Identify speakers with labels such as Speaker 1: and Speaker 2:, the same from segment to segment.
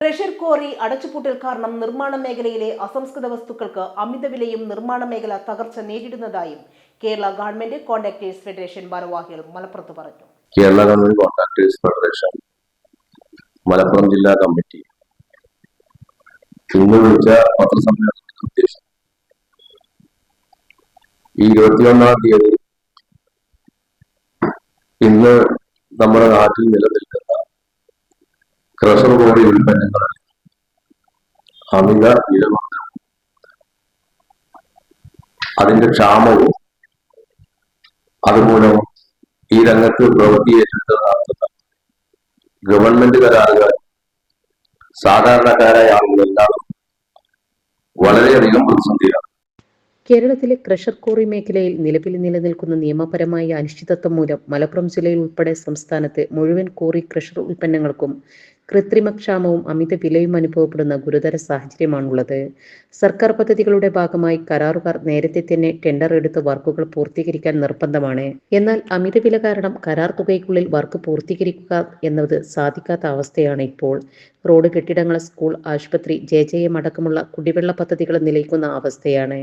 Speaker 1: Pressure quarry അടച്ചുപൂട്ടൽ കാരണം നിർമ്മാണ മേഖലയിലെ അസംസ്കൃത വസ്തുക്കൾക്ക് അമിത വിലയും നിർമ്മാണ മേഖല തകർച്ച നേരിടുന്നതായും കേരള ഗവൺമെന്റ് കോൺട്രാക്ടേഴ്സ് ഫെഡറേഷൻ ഭാരവാഹികൾ മലപ്പുറത്ത് പറഞ്ഞു.
Speaker 2: Kerala government contractors federation Malappuram ജില്ലാ കമ്മിറ്റി. ഇന്ന് വിളിച്ച പത്രസമ്മേളനത്തിന്റെ ഉദ്ദേശം. ഈ ഇരുപത്തിയൊന്നാം തീയതി ഇന്ന് നമ്മുടെ നാട്ടിൽ നിലനിൽക്കുന്ന ക്രഷർ ബോഡി ഉൽപ്പന്നങ്ങളിൽ അമിത വിലവർദ്ധനവും അതിന്റെ ക്ഷാമവും അതുമൂലം ഈ രംഗത്ത് പ്രവൃത്തി ഏറ്റെടുത്ത് നടത്തുന്ന ഗവൺമെന്റ് കരാറുകൾ സാധാരണക്കാരായ ആളുകളെല്ലാം വളരെയധികം പ്രതിസന്ധിയാണ്
Speaker 3: കേരളത്തിലെ ക്രഷർ കോറി മേഖലയിൽ നിലവിൽ നിലനിൽക്കുന്ന നിയമപരമായ അനിശ്ചിതത്വം മൂലം മലപ്പുറം ജില്ലയിൽ ഉൾപ്പെടെ സംസ്ഥാനത്തെ മുഴുവൻ കോറി ക്രഷർ ഉൽപ്പന്നങ്ങൾക്കും കൃത്രിമക്ഷാമവും അമിത വിലയും അനുഭവപ്പെടുന്ന ഗുരുതര സാഹചര്യമാണുള്ളത്. സർക്കാർ പദ്ധതികളുടെ ഭാഗമായി കരാറുകാർ നേരത്തെ തന്നെ ടെൻഡർ എടുത്ത് വർക്കുകൾ പൂർത്തീകരിക്കാൻ നിർബന്ധമാണ്. എന്നാൽ അമിത വില കാരണം കരാർ തുകയ്ക്കുള്ളിൽ വർക്ക് പൂർത്തീകരിക്കുക എന്നത് സാധിക്കാത്ത അവസ്ഥയാണ് ഇപ്പോൾ. റോഡ് കെട്ടിടങ്ങൾ സ്കൂൾ ആശുപത്രി ജെ ജെ എം അടക്കമുള്ള കുടിവെള്ള പദ്ധതികൾ നിലയ്ക്കുന്ന അവസ്ഥയാണ്.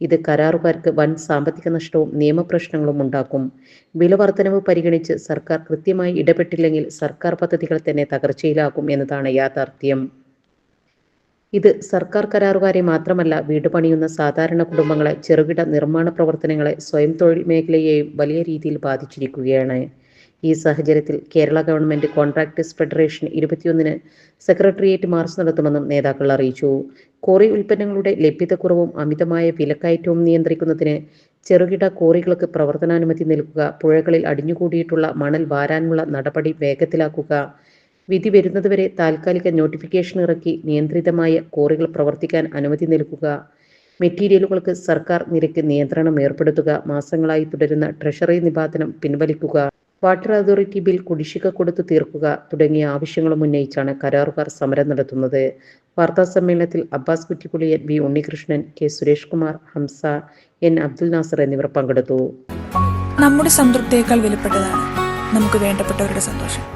Speaker 3: ഇത് കരാറുകാർക്ക് വൻ സാമ്പത്തിക നഷ്ടവും നിയമപ്രശ്നങ്ങളും ഉണ്ടാക്കും. വില വർധനവ് പരിഗണിച്ച് സർക്കാർ കൃത്യമായി ഇടപെട്ടില്ലെങ്കിൽ സർക്കാർ പദ്ധതികൾ തന്നെ തകർച്ചയിലാകും എന്നതാണ് യാഥാർത്ഥ്യം. ഇത് സർക്കാർ കരാറുകാരെ മാത്രമല്ല വീട് പണിയുന്ന സാധാരണ കുടുംബങ്ങളെ ചെറുകിട നിർമ്മാണ പ്രവർത്തനങ്ങളെ സ്വയം തൊഴിൽ മേഖലയെയും വലിയ രീതിയിൽ ബാധിച്ചിരിക്കുകയാണ്. ഈ സാഹചര്യത്തിൽ കേരള ഗവൺമെന്റ് കോൺട്രാക്ടേഴ്സ് ഫെഡറേഷൻ ഇരുപത്തിയൊന്നിന് സെക്രട്ടേറിയറ്റ് മാർച്ച് നടത്തുമെന്നും നേതാക്കൾ അറിയിച്ചു. കോറി ഉൽപ്പന്നങ്ങളുടെ ലഭ്യതക്കുറവും അമിതമായ വിലക്കയറ്റവും നിയന്ത്രിക്കുന്നതിന് ചെറുകിട കോറികൾക്ക് പ്രവർത്തനാനുമതി നൽകുക പുഴകളിൽ അടിഞ്ഞുകൂടിയിട്ടുള്ള മണൽ വാരാനുള്ള നടപടി വേഗത്തിലാക്കുക വിധി വരുന്നതുവരെ താൽക്കാലിക നോട്ടിഫിക്കേഷൻ ഇറക്കി നിയന്ത്രിതമായ കോറികൾ പ്രവർത്തിക്കാൻ അനുമതി നൽകുക. മെറ്റീരിയലുകൾക്ക് സർക്കാർ നിരക്ക് നിയന്ത്രണം ഏർപ്പെടുത്തുക. മാസങ്ങളായി തുടരുന്ന ട്രഷറി നിബാധനം പിൻവലിക്കുക. വാട്ടർ അതോറിറ്റി ബിൽ കുടിശ്ശിക കൊടുത്തു തീർക്കുക തുടങ്ങിയ ആവശ്യങ്ങളും ഉന്നയിച്ചാണ് കരാറുകാർ സമരം നടത്തുന്നത്. വാർത്താ സമ്മേളനത്തിൽ Abbas Kuttippuliyan V Unnikrishnan K Suresh Kumar Hamsa N Abdul Nasar എന്നിവർ പങ്കെടുത്തു.
Speaker 4: നമ്മുടെ സംതൃപ്തിയേക്കാൾ വിലപ്പെട്ടതാണ്. നമുക്ക് വേണ്ടപ്പെട്ടവരുടെ സന്തോഷം.